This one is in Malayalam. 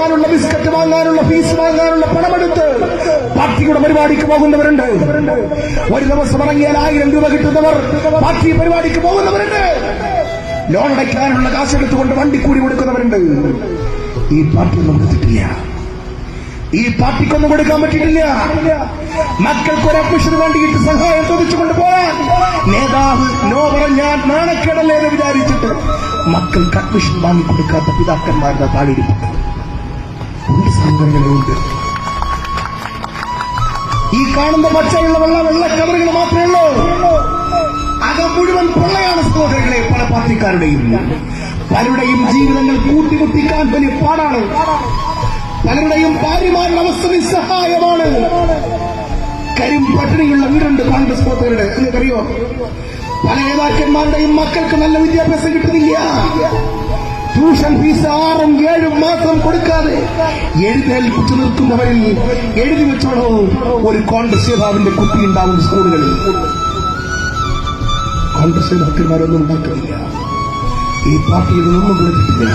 വാങ്ങാനുള്ള ബിസ്ക്കറ്റ് വാങ്ങാനുള്ള ഫീസ് വാങ്ങാനുള്ള പണമെടുത്ത് പാർട്ടിയുടെ പരിപാടിക്ക് പോകുന്നവരുണ്ട്. ഒരു ദിവസം ഇറങ്ങിയാൽ ആയിരം രൂപ കിട്ടുന്നവർ പാർട്ടി പരിപാടിക്ക് പോകുന്നവരുണ്ട്. ലോൺ അടയ്ക്കാനുള്ള കാശെടുത്തുകൊണ്ട് കൂടി കൊടുക്കുന്നവരുണ്ട്. ഈ പാർട്ടി ഒന്നും കൊടുത്തിട്ടില്ല ഈ പാർട്ടിക്കൊന്നും കൊടുക്കാൻ പറ്റിയിട്ടില്ല. മക്കൾക്ക് ഒരു അഡ്മിഷന് വേണ്ടിയിട്ട് സഹായം ചോദിച്ചുകൊണ്ട് പോയാൽ നേതാവ് നോ പറഞ്ഞാൽ നാണക്കേടല്ലേ എന്ന് വിചാരിച്ചിട്ട് മക്കൾക്ക് അഡ്മിഷൻ വാങ്ങിക്കൊടുക്കാത്ത പിതാക്കന്മാരുടെ താഴെയിരിപ്പുണ്ട് സംഘടനകളുണ്ട് ഈ കാണുന്ന പച്ചയുള്ള വെള്ള കവറുകൾ മാത്രമേ ഉള്ളൂ. അത് മുഴുവൻ പൊള്ളയാണ് സഹോദരങ്ങളെ പല പാർട്ടിക്കാരുടെയും. പലരുടെയും ജീവിതങ്ങൾ കൂട്ടിമുട്ടിക്കാൻ വലിയ പാടാണ്. പലരുടെയും ഭാര്യമാരുടെ അവസ്ഥ നിസ്സഹായമാണ്. കരിം പട്ടിണിയുള്ള വീടുണ്ട് കോൺഗ്രസ് പ്രവർത്തകരുടെ നിങ്ങൾക്കറിയോ പല നേതാക്കന്മാരുടെയും മക്കൾക്ക് നല്ല വിദ്യാഭ്യാസം കിട്ടുന്നില്ല. ട്യൂഷൻ ഫീസ് ആറും ഏഴും മാസം കൊടുക്കാതെ എഴുന്നേൽപ്പിച്ചു നിൽക്കുന്നവരിൽ എഴുതി വെച്ചോളൂ. ഒരു കോൺഗ്രസ് നേതാവിന്റെ കുട്ടി ഉണ്ടാവും സ്കൂളുകളിൽ. കോൺഗ്രസ് നേതാക്കന്മാരൊന്നും ഉണ്ടാക്കുന്നില്ല. ഈ പാർട്ടിയിൽ നിന്നും കൊടുത്തിട്ടില്ല